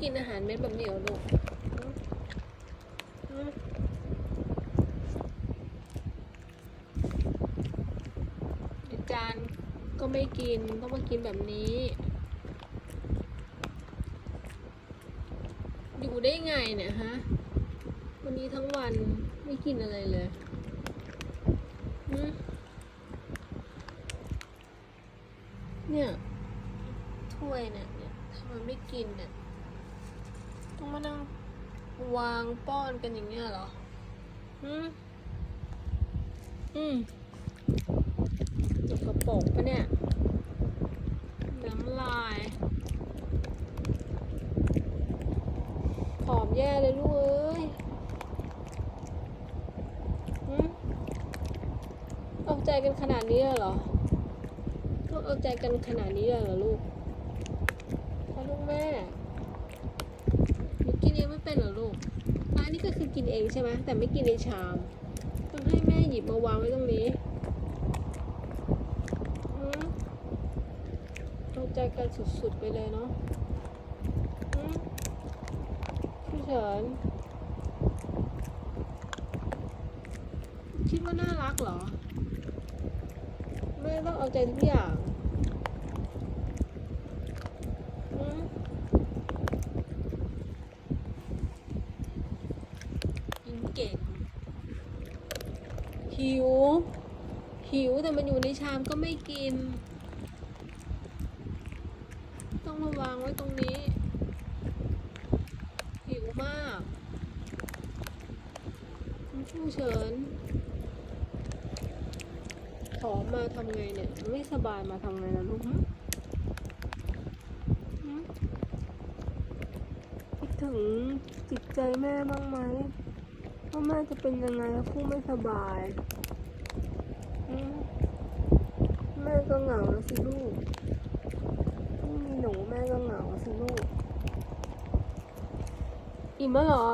กินอาหารเม็ดแบบนี้เหรอลูกอืมอืมเดี๋ยวจานก็ไม่กินต้องมากินแบบนี้ อยู่ได้ไงเนี่ยฮะ วันนี้ทั้งวันไม่กินอะไรเลยเนี่ย ถ้วยเนี่ยเนี่ยทำไมไม่กินเนี่ย ต้องมานั่งวางป้อนกันอย่างเงี้ยเหรอ อืม อืมจกกระปกปะเนี่ย น้ำลายผอมแย่เลยลูกเอ้ยหืมเอาใจกันขนาดนี้เลยเหรอต้องเอาใจกันขนาดนี้เลยเหรอลูกพ่อลูกแม่หนูกินเองไม่เป็นเหรอลูกอะอันนี้ กินเองใช่ไหมแต่ไม่กินในชาม ต้องให้แม่หยิบมาวางไว้ตรงนี้เอาใจกันสุดๆไปเลยเนาะอืมพี่เฉินคิดว่าน่ารักเหรอ แม่ต้องเอาใจทุกอย่างอืมกินเก่ง หิว หิวแต่มันอยู่ในชามก็ไม่กิน ต้องมาวางไว้ตรงนี้ หิวมากคุณชูเฉินขอมาทำไงเนี่ย ไม่สบายมาทำไงล่ะลูกหึหึคิดถึงจิตใจแม่บ้างไหม ว่าแม่จะเป็นยังไงถ้าผู้ไม่สบาย แม่ก็เหงาแล้วสิลูกไม่มีหนูแม่ก็เหงาสิลูก อิ่มแล้วเหรอ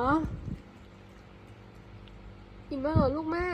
อิ่มแล้วเหรอลูกแม่